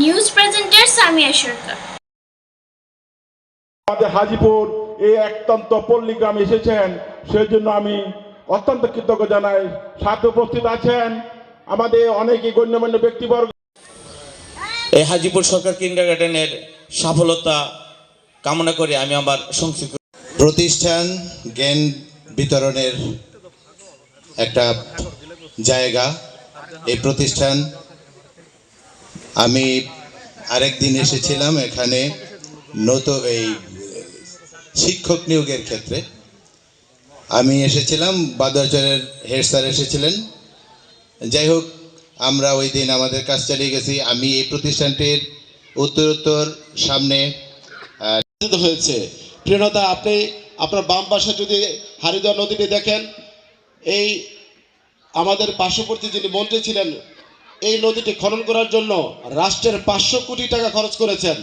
News presenter Samia সরকার। আমাদের হাজিপুর এই একতন্ত পল্লী গ্রামে এসেছেন সেই জন্য আমি অত্যন্ত কৃতজ্ঞ জানাই। সাথে উপস্থিত আছেন আমাদের অনেকে গণ্যমান্য ব্যক্তিবর্গ। এই হাজিপুর সরকার কিন্ডার গার্ডেনের সফলতা কামনা করে আমি আমার সংক্ষিপ্ত প্রতিষ্ঠান জ্ঞান বিতরণের একটা জায়গা। এই প্রতিষ্ঠান, আমি আরেক দিন এসেছিলাম এখানে নতুন এই, শিক্ষক নিয়োগের ক্ষেত্রে। আমি এসেছিলাম বাদাচারের হেড স্যার এসেছিলেন। যাই হোক, আমরা ওই দিন আমাদের কাজ চালিয়ে গেছি। আমি এই প্রতিষ্ঠানটির উত্তরোত্তর সামনে হয়েছে। প্রিয়তা আপনি আপনার বাম পাশে যদি হারিদুয়ার নদীটি দেখেন, এই আমাদের পার্শ্ববর্তী যিনি মন্ত্রী ছিলেন, এই নদীটি খনন করার জন্য রাষ্ট্রের পাঁচশো কোটি টাকা খরচ করেছেন।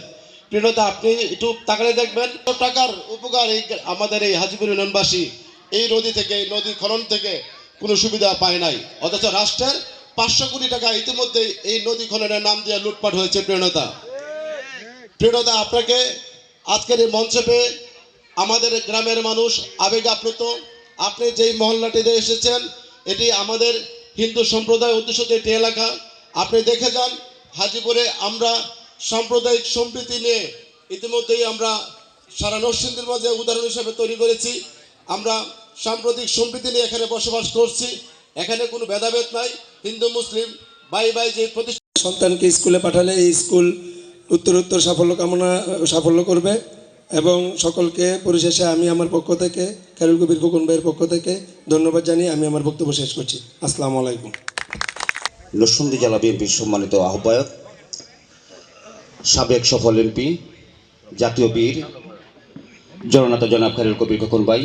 প্রিয়তা, আপনি একটু তাকালে দেখবেন টাকার উপকার এই আমাদের এই হাজিপুর ইউনিয়নবাসী এই নদী থেকে, এই নদী খনন থেকে কোনো সুবিধা পায় নাই। অথচ রাষ্ট্রের পাঁচশো কোটি টাকা ইতিমধ্যেই এই নদী খননের নাম দিয়ে লুটপাট হয়েছে, প্রিয়তা। প্রিয়তা, আপনাকে আজকের এই মঞ্চে পেয়ে আমাদের গ্রামের মানুষ আবেগ আপ্লুত। আপনি যেই মহল্লাটিতে এসেছেন এটি আমাদের হিন্দু সম্প্রদায় উদ্দেশ্যে একটি এলাকা। আপনি দেখে যান, হাজিপুরে আমরা সাম্প্রদায়িক সম্প্রীতি নিয়ে ইতিমধ্যেই আমরা সারা নরসিংদীর মাঝে উদাহরণ হিসেবে তৈরি করেছি। আমরা সাম্প্রতিক সম্প্রীতি নিয়ে এখানে বসবাস করছি। এখানে কোনো ভেদাভেদ নাই। হিন্দু, মুসলিম, বাই বাই যে প্রতিষ্ঠান সন্তানকে স্কুলে পাঠালে এই স্কুল উত্তরোত্তর সাফল্য কামনা সাফল্য করবে। এবং সকলকে পরিশেষে আমি আমার পক্ষ থেকে খেরুল কবির খোকন ভাইয়ের পক্ষ থেকে ধন্যবাদ জানিয়ে আমি আমার বক্তব্য শেষ করছি। আসসালামু আলাইকুম। নরসিংদী জেলা বিএনপির সম্মানিত আহ্বায়ক, সাবেক সফল এমপি, জাতীয় বীর, জননেতা জনাব খালিল কবির খোকন ভাই,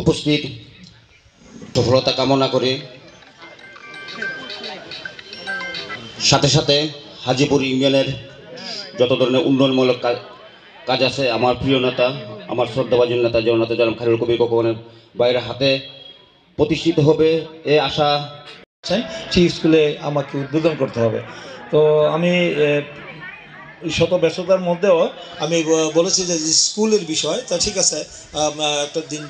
উপস্থিত সফলতা কামনা করে, সাথে সাথে হাজিপুর ইউনিয়নের যত ধরনের উন্নয়নমূলক কাজ আছে আমার প্রিয় নেতা, আমার শ্রদ্ধাভাজন নেতা জগন্নাথ জলম খালিল কবি কখনো বাইরের হাতে প্রতিষ্ঠিত হবে এ আশা সেই স্কুলে আমাকে উদ্বোধন করতে হবে। তো আমি শত ব্যস্ততার মধ্যেও আমি বলেছি যে স্কুলের বিষয়, তা ঠিক আছে একটা দিন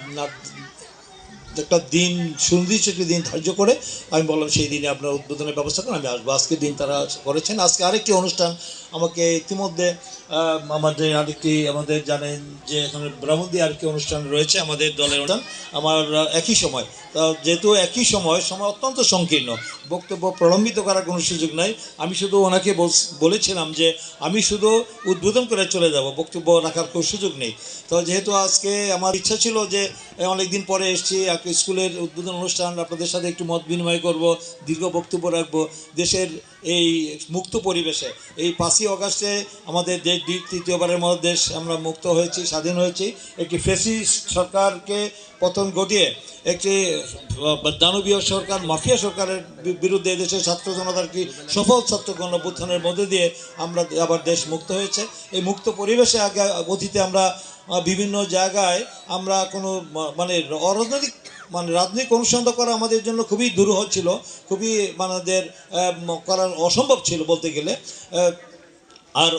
একটা দিন সুনির্দিষ্ট একটি দিন ধার্য করে আমি বললাম, সেই দিনে আপনার উদ্বোধনের ব্যবস্থা করেন, আমি আসব। আজকের দিন তারা করেছেন। আজকে আরেকটি অনুষ্ঠান আমাকে ইতিমধ্যে আমাদের আরেকটি, আমাদের জানেন যে এখানে ব্রাহ্মণদি আরেকটি অনুষ্ঠান রয়েছে আমাদের দলের অনুষ্ঠান। আমার একই সময়, তা যেহেতু একই সময় সময় অত্যন্ত সংকীর্ণ, বক্তব্য প্রলম্বিত করার কোনো সুযোগ নাই। আমি শুধু ওনাকে বলেছিলাম যে আমি শুধু উদ্বোধন করে চলে যাব, বক্তব্য রাখার কোনো সুযোগ নেই। তো যেহেতু আজকে আমার ইচ্ছা ছিল যে অনেক দিন পরে এসেছি স্কুলের উদ্বোধন অনুষ্ঠান, আপনাদের সাথে একটু মত বিনিময় করব, দীর্ঘ বক্তব্য রাখব। দেশের এই মুক্ত পরিবেশে, এই পাঁচই অগাস্টে আমাদের দেশ তৃতীয়বারের মতো দেশ আমরা মুক্ত হয়েছি, স্বাধীন হয়েছি। একটি ফেসিস্ট সরকারকে পতন ঘটিয়ে, একটি দানবীয় সরকার, মাফিয়া সরকারের বিরুদ্ধে দেশের ছাত্র জনতার একটি সফল ছাত্র গণঅভ্যুত্থানের মধ্যে দিয়ে আমরা আবার দেশ মুক্ত হয়েছে। এই মুক্ত পরিবেশে আগে অতীতে আমরা বিভিন্ন জায়গায় আমরা কোনো মানে অরাজনৈতিক মানে রাজনৈতিক অনুসন্ধান করা আমাদের জন্য খুবই দুরূহ ছিল খুবই মানে আমাদের করার অসম্ভব ছিল বলতে গেলে। আর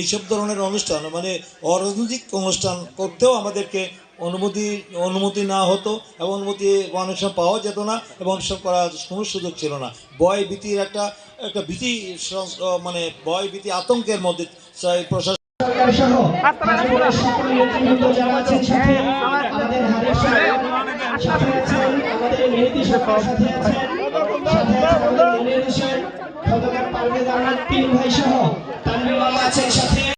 এইসব ধরনের অনুষ্ঠান মানে অরাজনৈতিক অনুষ্ঠান করতেও আমাদেরকে অনুমতি অনুমতি না হতো এবং অনুমতি অনেক সময় পাওয়া যেত না এবং সময় করার কোনো সুযোগ ছিল না। ভয় ভীতির একটা একটা ভীতি মানে ভয় ভীতি আতঙ্কের মধ্যে প্রশাসন সহ হাজিপুরের সকল নেতৃবৃন্দ যারা আছেন সাথে আমাদের হারের সাহেব সাথে আছেন আমাদের মেহেদি সরকার। সাথে তিন ভাই সহ আছেন সাথে